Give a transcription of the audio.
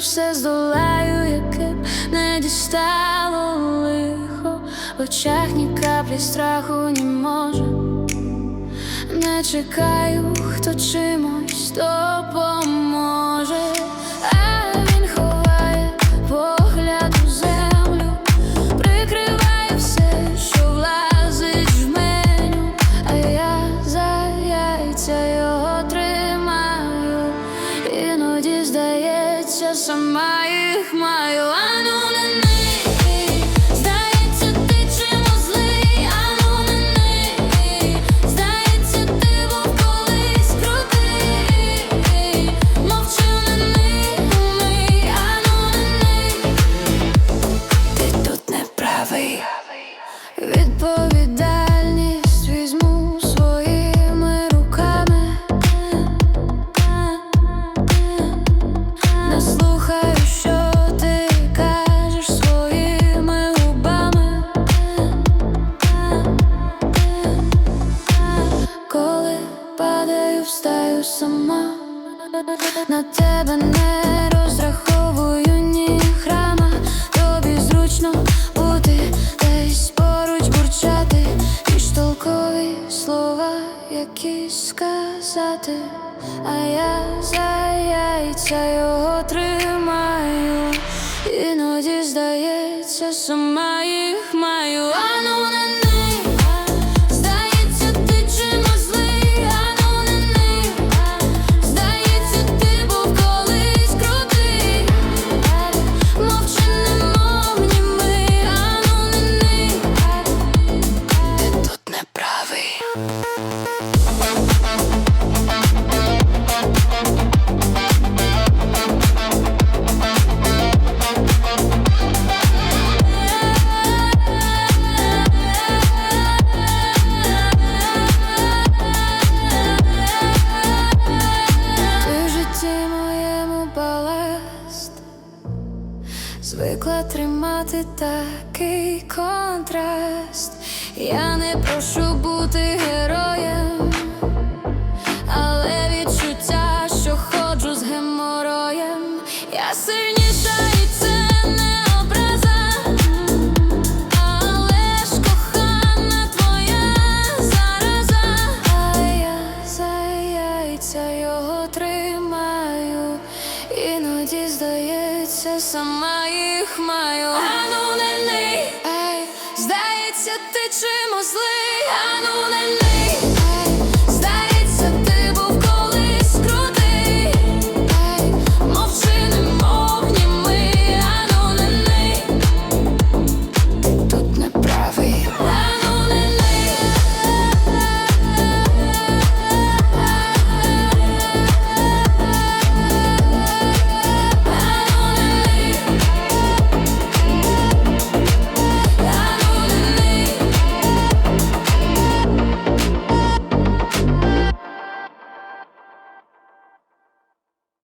все здолаю, б не дістало лихо, в очах ні каплі страху не може. Не чекаю, хто чимось допоможе. Їх маю. Ану не ний, здається, ти чимось злий, ану не ний, здається, ти був колись крутий, мовчи не ний, ану не ний, ти тут не правий. На тебе не розраховую ні грама. Тобі зручно бути десь поруч бурчати, ніж толкові слова якісь сказати. А я за яйця його тримаю. Іноді здається, сама Звикла тримати такий контраст. Я не прошу бути героєм, але відчуття, що ходжу з гемороєм. Я сильніша не образа, але ж кохана твоя зараза. А я за яйця його тримаю, іноді здається, сама